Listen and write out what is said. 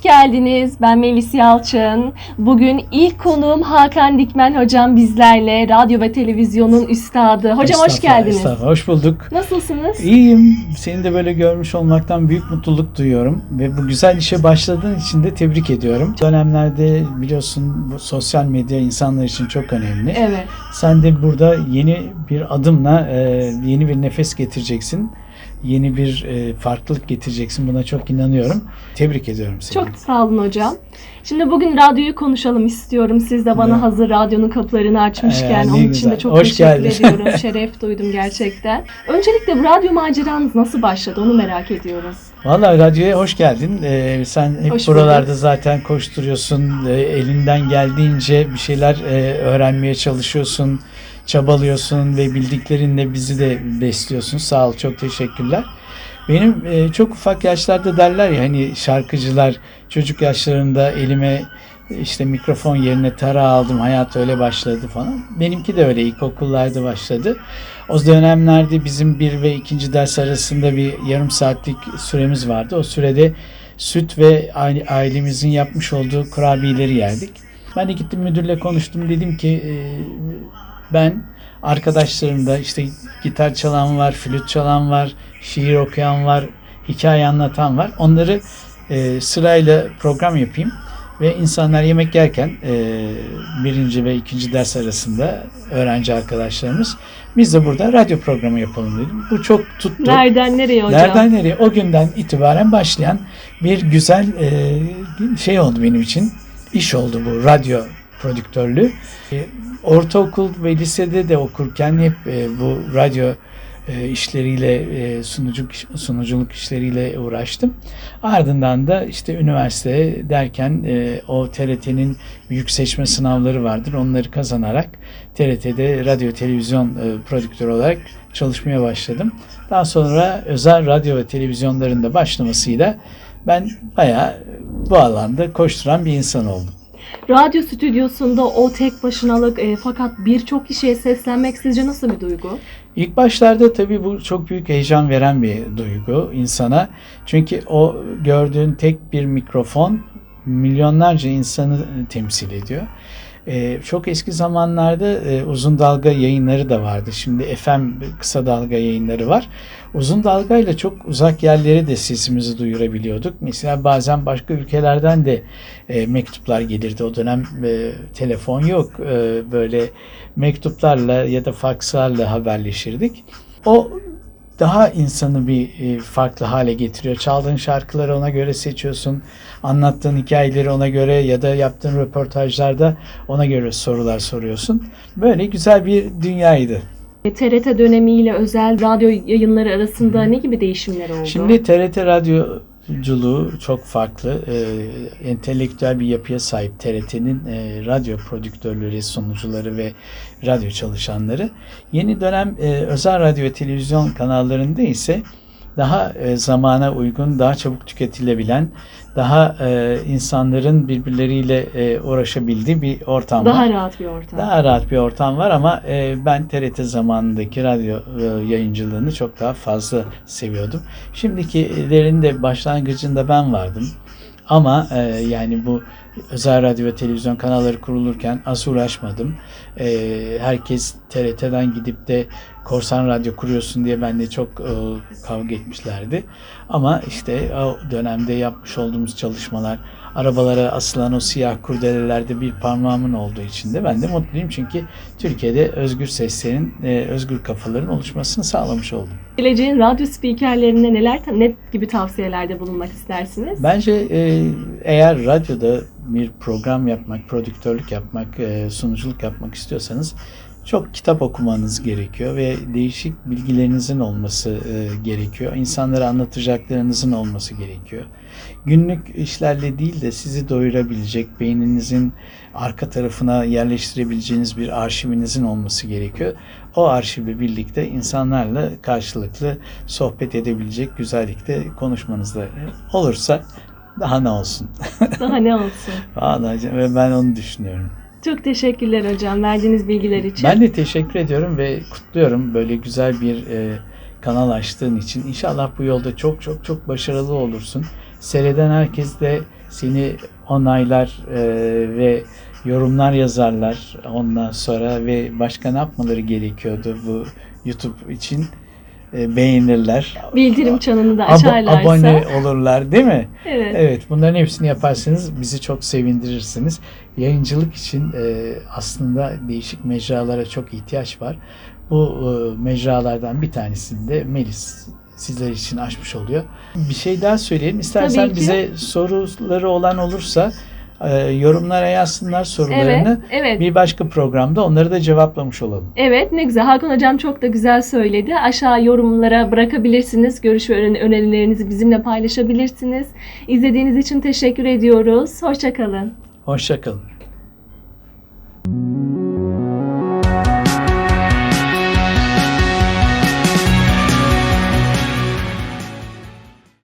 geldiniz. Ben Melis Yalçın. Bugün ilk konuğum Hakan Dikmen hocam bizlerle. Radyo ve televizyonun üstadı. Hocam hoş geldiniz. Hoş bulduk. Nasılsınız? İyiyim. Seni de böyle görmüş olmaktan büyük mutluluk duyuyorum. Ve bu güzel işe başladığın için de tebrik ediyorum. Bu dönemlerde biliyorsun bu sosyal medya insanlar için çok önemli. Evet. Sen de burada yeni bir adımla e, yeni bir nefes getireceksin. Yeni bir e, farklılık getireceksin. Buna çok inanıyorum. Tebrik ediyorum seni. Çok sağ olun hocam. Şimdi bugün radyoyu konuşalım istiyorum. Siz de bana Evet. hazır radyonun kapılarını açmışken Ee, onun için güzel. de çok Hoş teşekkür geldin. ediyorum. Şeref duydum gerçekten. Öncelikle bu radyo maceranız nasıl başladı onu merak ediyorum. Vallahi radyoya hoş geldin. Ee, sen hep Hoş buralarda bulduk. zaten koşturuyorsun. Ee, elinden geldiğince bir şeyler e, öğrenmeye çalışıyorsun, çabalıyorsun ve bildiklerinle bizi de besliyorsun. Sağ ol, çok teşekkürler. Benim e, çok ufak yaşlarda derler ya hani şarkıcılar çocuk yaşlarında elime işte mikrofon yerine tara aldım hayat öyle başladı falan. Benimki de öyle ilkokullarda başladı. O dönemlerde bizim bir ve ikinci ders arasında bir yarım saatlik süremiz vardı. O sürede süt ve aile- ailemizin yapmış olduğu kurabiyeleri yerdik. Ben de gittim müdürle konuştum. Dedim ki e, ben arkadaşlarımda işte gitar çalan var, flüt çalan var, şiir okuyan var, hikaye anlatan var. Onları e, sırayla program yapayım ve insanlar yemek yerken e, birinci ve ikinci ders arasında öğrenci arkadaşlarımız biz de burada radyo programı yapalım dedim. Bu çok tuttu. Nereden nereye hocam? Nereden nereye? O günden itibaren başlayan bir güzel e, şey oldu benim için. İş oldu bu radyo prodüktörlüğü. E, ortaokul ve lisede de okurken hep e, bu radyo e, işleriyle e, sunuculuk sunuculuk işleriyle uğraştım. Ardından da işte üniversite derken e, o TRT'nin büyük seçme sınavları vardır. Onları kazanarak TRT'de radyo televizyon e, prodüktörü olarak çalışmaya başladım. Daha sonra özel radyo ve televizyonlarında başlamasıyla ben bayağı bu alanda koşturan bir insan oldum. Radyo stüdyosunda o tek başınalık e, fakat birçok kişiye seslenmek sizce nasıl bir duygu? İlk başlarda tabii bu çok büyük heyecan veren bir duygu insana. Çünkü o gördüğün tek bir mikrofon milyonlarca insanı temsil ediyor. Ee, çok eski zamanlarda e, uzun dalga yayınları da vardı. Şimdi FM kısa dalga yayınları var. Uzun dalgayla çok uzak yerlere de sesimizi duyurabiliyorduk. Mesela bazen başka ülkelerden de e, mektuplar gelirdi. O dönem e, telefon yok. E, böyle mektuplarla ya da fakslarla haberleşirdik. O daha insanı bir e, farklı hale getiriyor. Çaldığın şarkıları ona göre seçiyorsun. Anlattığın hikayeleri ona göre ya da yaptığın röportajlarda ona göre sorular soruyorsun. Böyle güzel bir dünyaydı. E, TRT dönemiyle özel radyo yayınları arasında ne gibi değişimler oldu? Şimdi TRT radyoculuğu çok farklı. Ee, entelektüel bir yapıya sahip TRT'nin e, radyo prodüktörleri, sunucuları ve radyo çalışanları. Yeni dönem e, özel radyo ve televizyon kanallarında ise daha e, zamana uygun, daha çabuk tüketilebilen, daha e, insanların birbirleriyle e, uğraşabildiği bir ortam daha var. rahat bir ortam. Daha rahat bir ortam var ama e, ben TRT zamanındaki radyo e, yayıncılığını çok daha fazla seviyordum. Şimdikilerin de başlangıcında ben vardım. Ama e, yani bu özel radyo ve televizyon kanalları kurulurken az uğraşmadım. E, herkes TRT'den gidip de korsan radyo kuruyorsun diye benimle çok e, kavga etmişlerdi. Ama işte o dönemde yapmış olduğumuz çalışmalar, arabalara asılan o siyah kurdelelerde bir parmağımın olduğu için de ben de mutluyum. Çünkü Türkiye'de özgür seslerin, e, özgür kafaların oluşmasını sağlamış oldum. Geleceğin radyo spikerlerine neler ne gibi tavsiyelerde bulunmak istersiniz? Bence e, eğer radyoda bir program yapmak, prodüktörlük yapmak, e, sunuculuk yapmak istiyorsanız çok kitap okumanız gerekiyor ve değişik bilgilerinizin olması e, gerekiyor. İnsanlara anlatacaklarınızın olması gerekiyor. Günlük işlerle değil de sizi doyurabilecek, beyninizin arka tarafına yerleştirebileceğiniz bir arşivinizin olması gerekiyor. O arşivle birlikte insanlarla karşılıklı sohbet edebilecek güzellikte konuşmanız da olursa daha ne olsun. Daha ne olsun? Vallahi ben onu düşünüyorum. Çok teşekkürler hocam verdiğiniz bilgiler için. Ben de teşekkür ediyorum ve kutluyorum böyle güzel bir e, kanal açtığın için. İnşallah bu yolda çok çok çok başarılı olursun. Seyreden herkes de seni onaylar e, ve yorumlar yazarlar ondan sonra ve başka ne yapmaları gerekiyordu bu YouTube için beğenirler. Bildirim çanını da açarlarsa. abone olurlar değil mi? Evet. Evet bunların hepsini yaparsanız bizi çok sevindirirsiniz. Yayıncılık için e, aslında değişik mecralara çok ihtiyaç var. Bu e, mecralardan bir tanesini de Melis sizler için açmış oluyor. Bir şey daha söyleyelim. İstersen bize soruları olan olursa e, yorumlara yazsınlar Evet, sorularını. evet. Bir başka programda onları da cevaplamış olalım. Evet ne güzel. Hakan Hocam çok da güzel söyledi. Aşağı yorumlara bırakabilirsiniz. Görüş ve öner- önerilerinizi bizimle paylaşabilirsiniz. İzlediğiniz için teşekkür ediyoruz. Hoşçakalın. Hoşçakalın.